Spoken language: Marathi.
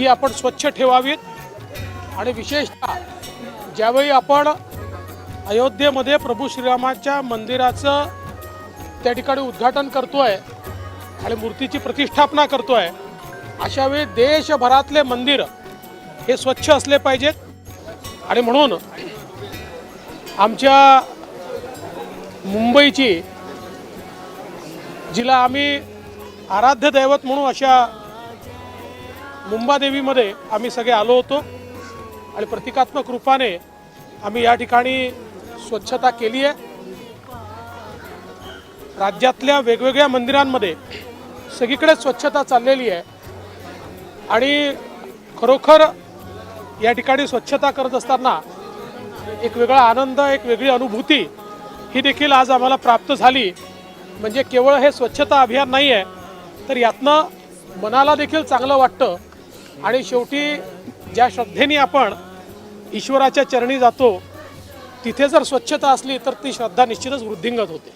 ही आपण स्वच्छ ठेवावीत. आणि विशेषतः ज्यावेळी आपण अयोध्येमध्ये प्रभू श्रीरामाच्या मंदिराचं त्या ठिकाणी उद्घाटन करतो आहे आणि मूर्तीची प्रतिष्ठापना करतो आहे अशावेळी देशभरातले मंदिर हे स्वच्छ असले पाहिजेत. आणि म्हणून आमच्या मुंबईची जिला आम्ही आराध्य दैवत म्हणून अशा मुंबादेवीमध्ये आम्ही सगळे आलो होतो आणि प्रतिकात्मक रूपाने आम्ही या ठिकाणी स्वच्छता केली आहे. राज्यातल्या वेगवेगळ्या मंदिरांमध्ये सगळीकडे स्वच्छता चाललेली आहे. आणि खरोखर या ठिकाणी स्वच्छता करत असताना एक वेगळा आनंद एक वेगळी अनुभूती ही देखील आज आम्हाला प्राप्त झाली. म्हणजे केवळ हे स्वच्छता अभियान नाही आहे तर यातनं मनाला देखील चांगलं वाटतं आणि शेवटी ज्या श्रद्धेने आपण ईश्वराच्या चरणी जातो तिथे जर स्वच्छता असली तर ती श्रद्धा निश्चितच वृद्धिंगत होते.